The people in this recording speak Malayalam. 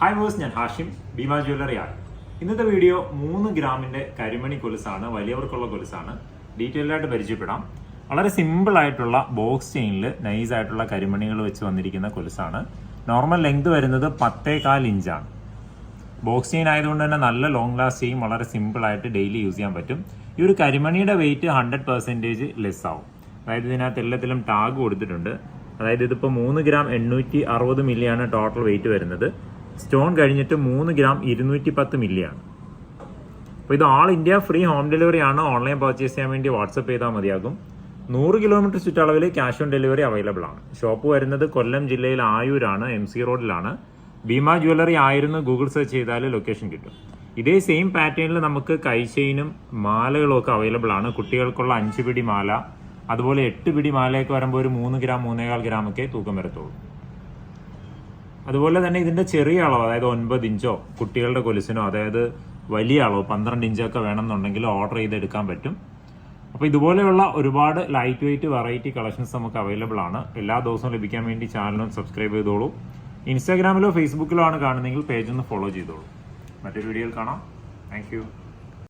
ഹായ് ബോസ് ഞാൻ ഹാഷിം. ഭീമ ജ്വല്ലറി ആണ് ഇന്നത്തെ വീഡിയോ മൂന്ന് ഗ്രാമിന്റെ കരിമണി കൊലുസാണ് വലിയവർക്കുള്ള കൊലുസാണ്. ഡീറ്റെയിൽ ആയിട്ട് പരിചയപ്പെടാം. വളരെ സിമ്പിൾ ആയിട്ടുള്ള ബോക്സ് ചെയിനിൽ നൈസ് ആയിട്ടുള്ള കരിമണികൾ വെച്ച് വന്നിരിക്കുന്ന കൊലുസാണ്. നോർമൽ ലെങ്ത് വരുന്നത് പത്തേകാൽ ഇഞ്ചാണ്. ബോക്സ് ചെയിൻ ആയതുകൊണ്ട് തന്നെ നല്ല ലോങ് ലാസ്റ്റ് ചെയ്യും വളരെ സിമ്പിൾ ആയിട്ട് ഡെയിലി യൂസ് ചെയ്യാൻ പറ്റും. ഈ ഒരു കരിമണിയുടെ വെയിറ്റ് ഹൺഡ്രഡ് പെർസെന്റേജ് ലെസ് ആവും. അതായത് ഇതിനകത്ത് എല്ലാത്തിലും ടാഗ് കൊടുത്തിട്ടുണ്ട്. അതായത് ഇതിപ്പോൾ മൂന്ന് ഗ്രാം എണ്ണൂറ്റി അറുപത് മില്ലിയാണ് ടോട്ടൽ വെയിറ്റ് വരുന്നത്. സ്റ്റോൺ കഴിഞ്ഞിട്ട് മൂന്ന് ഗ്രാം ഇരുന്നൂറ്റി പത്ത് മില്ലിയാണ്. അപ്പോൾ ഇത് all India free home delivery ആണ്. ഓൺലൈൻ പർച്ചേസ് ചെയ്യാൻ വേണ്ടി വാട്സപ്പ് ചെയ്താൽ മതിയാകും. നൂറ് കിലോമീറ്റർ ചുറ്റളവിൽ ക്യാഷ് ഓൺ ഡെലിവറി അവൈലബിൾ ആണ്. ഷോപ്പ് വരുന്നത് കൊല്ലം ജില്ലയിൽ ആയൂരാണ് എം സി റോഡിലാണ്. ഭീമ ജ്വല്ലറി ആയിരുന്നു. ഗൂഗിൾ സെർച്ച് ചെയ്താൽ ലൊക്കേഷൻ കിട്ടും. ഇതേ സെയിം പാറ്റേണിൽ നമുക്ക് കൈചെയിനും മാലകളും ഒക്കെ അവൈലബിൾ ആണ്. കുട്ടികൾക്കുള്ള അഞ്ച് പിടി മാല അതുപോലെ എട്ട് പിടി മാലയൊക്കെ വരുമ്പോൾ ഒരു മൂന്ന് ഗ്രാം മൂന്നേകാൽ ഗ്രാമൊക്കെ തൂക്കം വരത്തുള്ളൂ. അതുപോലെ തന്നെ ഇതിന്റെ ചെറിയ അളവ് അതായത് ഒൻപത് ഇഞ്ചോ കുട്ടികളുടെ കൊലുസിനോ അതായത് വലിയ അളവ് പന്ത്രണ്ട് ഇഞ്ചൊക്കെ വേണമെന്നുണ്ടെങ്കിൽ ഓർഡർ ചെയ്തെടുക്കാൻ പറ്റും. അപ്പോൾ ഇതുപോലെയുള്ള ഒരുപാട് ലൈറ്റ് വെയിറ്റ് വെറൈറ്റി കളക്ഷൻസ് നമുക്ക് അവൈലബിൾ ആണ്. എല്ലാ ദിവസവും ലഭിക്കാൻ വേണ്ടി ചാനലും സബ്സ്ക്രൈബ് ചെയ്തോളൂ. ഇൻസ്റ്റാഗ്രാമിലോ ഫേസ്ബുക്കിലോ ആണ് കാണുന്നതെങ്കിൽ പേജ് ഒന്ന് ഫോളോ ചെയ്തോളൂ. മറ്റൊരു വീഡിയോയിൽ കാണാം. താങ്ക്